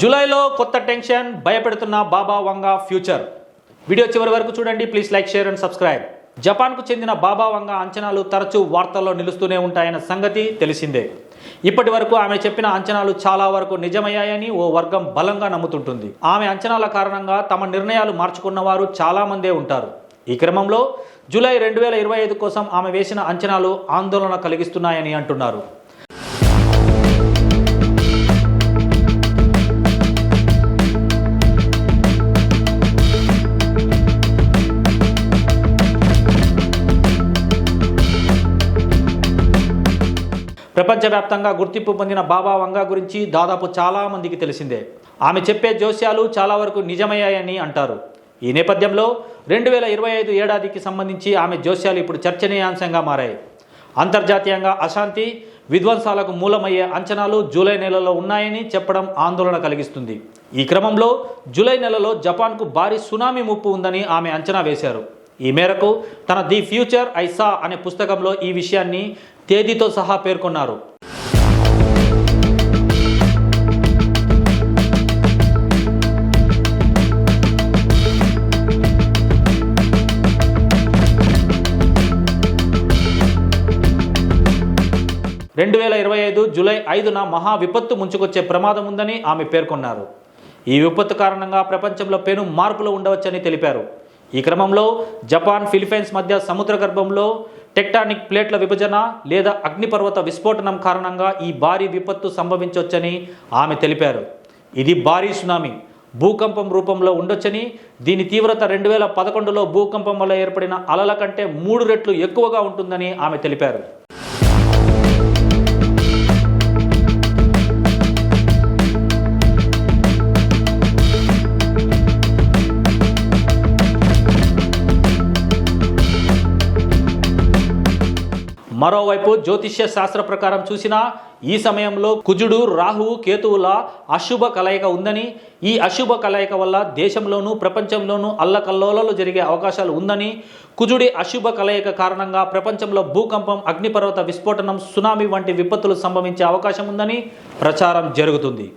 జూలైలో కొత్త టెన్షన్ భయపెడుతున్న బాబా వంగ ఫ్యూచర్. వీడియో చివరి వరకు చూడండి please like share and subscribe. జపాన్కు చెందిన బాబా వంగ అంచనాలు తరచూ వార్తల్లో నిలుస్తూనే ఉంటాయన్న సంగతి తెలిసిందే. ఇప్పటి వరకు ఆమె చెప్పిన అంచనాలు చాలా వరకు నిజమయ్యాయని ఓ వర్గం బలంగా నమ్ముతుంటుంది. ఆమె అంచనాల కారణంగా తమ నిర్ణయాలు మార్చుకున్న వారు ఉంటారు. ఈ క్రమంలో జూలై రెండు వేల ఇరవై ఐదు కోసం ఆమె వేసిన అంచనాలు ఆందోళన కలిగిస్తున్నాయని అంటున్నారు. ప్రపంచవ్యాప్తంగా గుర్తింపు పొందిన బాబా వంగా గురించి దాదాపు చాలా మందికి తెలిసిందే. ఆమె చెప్పే జోస్యాలు చాలా వరకు నిజమయ్యాయని అంటారు. ఈ నేపథ్యంలో రెండు వేల ఇరవై ఐదు ఏడాదికి సంబంధించి ఆమె జోస్యాలు ఇప్పుడు చర్చనీయాంశంగా మారాయి. అంతర్జాతీయంగా అశాంతి విధ్వంసాలకు మూలమయ్యే అంచనాలు జూలై నెలలో ఉన్నాయని చెప్పడం ఆందోళన కలిగిస్తుంది. ఈ క్రమంలో జూలై నెలలో జపాన్కు భారీ సునామీ ముప్పు ఉందని ఆమె అంచనా వేశారు. ఈ మేరకు తన ది ఫ్యూచర్ ఐసా అనే పుస్తకంలో ఈ విషయాన్ని తేదీతో సహా పేర్కొన్నారు. రెండు వేల ఇరవై ఐదు జూలై ఐదున మహా విపత్తు ముంచుకొచ్చే ప్రమాదం ఉందని ఆమె పేర్కొన్నారు. ఈ విపత్తు కారణంగా ప్రపంచంలో పెను మార్పులు ఉండవచ్చని తెలిపారు. ఈ క్రమంలో జపాన్ ఫిలిపైన్స్ మధ్య సముద్ర గర్భంలో టెక్టానిక్ ప్లేట్ల విభజన లేదా అగ్నిపర్వత విస్ఫోటనం కారణంగా ఈ భారీ విపత్తు సంభవించవచ్చని ఆమె తెలిపారు. ఇది భారీ సునామీ. భూకంపం రూపంలో ఉండొచ్చని దీని తీవ్రత రెండు వేల పదకొండులో భూకంపం వల్ల ఏర్పడిన అలల కంటే మూడు రెట్లు ఎక్కువగా ఉంటుందని ఆమె తెలిపారు. మరోవైపు జ్యోతిష్య శాస్త్ర ప్రకారం చూసినా ఈ సమయంలో కుజుడు రాహువు కేతువుల అశుభ కలయిక ఉందని ఈ అశుభ కలయిక వల్ల దేశంలోనూ ప్రపంచంలోనూ అల్లకల్లోలాలు జరిగే అవకాశాలు ఉందని కుజుడి అశుభ కలయిక కారణంగా ప్రపంచంలో భూకంపం అగ్నిపర్వత విస్ఫోటనం సునామీ వంటి విపత్తులు సంభవించే అవకాశం ఉందని ప్రచారం జరుగుతుంది.